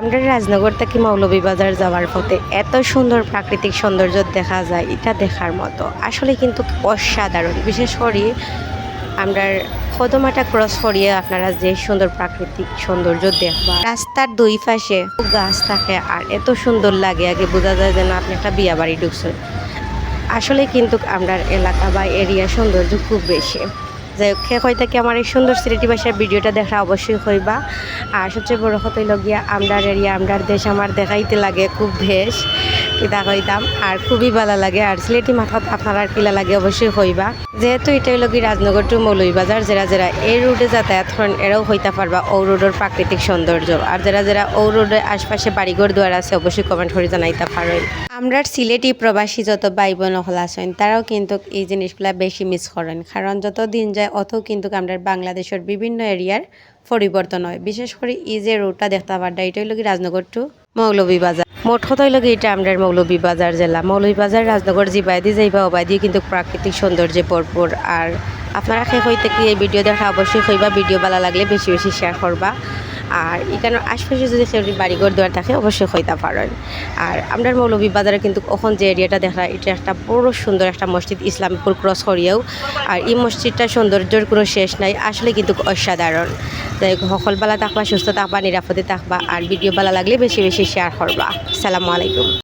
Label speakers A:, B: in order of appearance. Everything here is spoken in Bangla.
A: আমরা রাজনগর থেকে মৌলভীবাজার যাওয়ার পথে এত সুন্দর প্রাকৃতিক সৌন্দর্য দেখা যায়, এটা দেখার মতো। আসলে কিন্তু অসাধারণ। বিশেষ করে আমরা কদমাটা ক্রস করিয়ে আপনারা যে সুন্দর প্রাকৃতিক সৌন্দর্য দেখবা, রাস্তার দুই পাশে গাছ থাকে আর এত সুন্দর লাগে। আগে বোঝা যায় যেন আপনি একটা বিয়া বাড়ি ঢুকছেন। আসলে কিন্তু আমরা এলাকা বা এরিয়া সৌন্দর্য খুব বেশি। যাই হোক খেয়ে থেকে আমার এই সুন্দর সিলেটি ভাষার ভিডিওটা দেখা অবশ্যই হইবা। আর সবচেয়ে বড় কথা লগিয়া আমরার এরিয়া আমরার দেশ আমার দেখাইতে লাগে খুব বেশ কিতা হইতাম আর খুবই ভালো লাগে। আর সিলেটি মাথাত আপনার আর কিলা লাগে অবশ্যই হইবা। যেহেতু এটা হইল কি রাজনগর টু মৌলভীবাজার যারা যারা এই রোডে যাতায়াত করেন এরাও হইতে পারবা ও রোডের প্রাকৃতিক সৌন্দর্য আর যারা যারা ও রোডের আশপাশে বাড়িঘর দুয়ার আছে অবশ্যই কমেন্ট করে জানাইতে পারেন আমরা সিলেটি প্রবাসী যত ভাই বোন আছেন তারাও কিন্তু এই জিনিসগুলা বেশি মিস করেন কারণ যত দিন যায় অত কিন্তু আমরা বাংলাদেশের বিভিন্ন এরিয়ার পরিবর্তন হয়। বিশেষ করে এই যে রোডটা দেখতে পারডা এটা হইল কি রাজনগর টু মৌলভীবাজার মোট কথা হইল কি এটা আমরা মৌলভীবাজার জেলা। মৌলভীবাজার রাজনগর যাই যাইবা ওবাইদি কিন্তু প্রাকৃতিক সৌন্দর্যে ভরপুর আর আপনারা শেষ হইতে কি এই ভিডিও দেখা অবশ্যই হইবা ভিডিও ভালো লাগলে বেশি বেশি শেয়ার করবা আর এখানে আশপাশে যদি কেউ বাড়িঘর দেওয়ার থাকে, অবশ্যই হইতে পারেন। আর আমরা মৌলভীবাজারে কিন্তু ওখান যে এরিয়াটা দেখা, এটা একটা বড় সুন্দর একটা মসজিদ ইসলামপুর ক্রস করিয়াও। আর এই মসজিদটা সৌন্দর্যের কোনো শেষ নাই, আসলে কিন্তু অসাধারণ। তাই সকলবেলা থাকবা, সুস্থ থাকবা, নিরাপদে থাকবা, আর ভিডিও ভালো লাগলে বেশি বেশি শেয়ার করবা। সালামু আলাইকুম।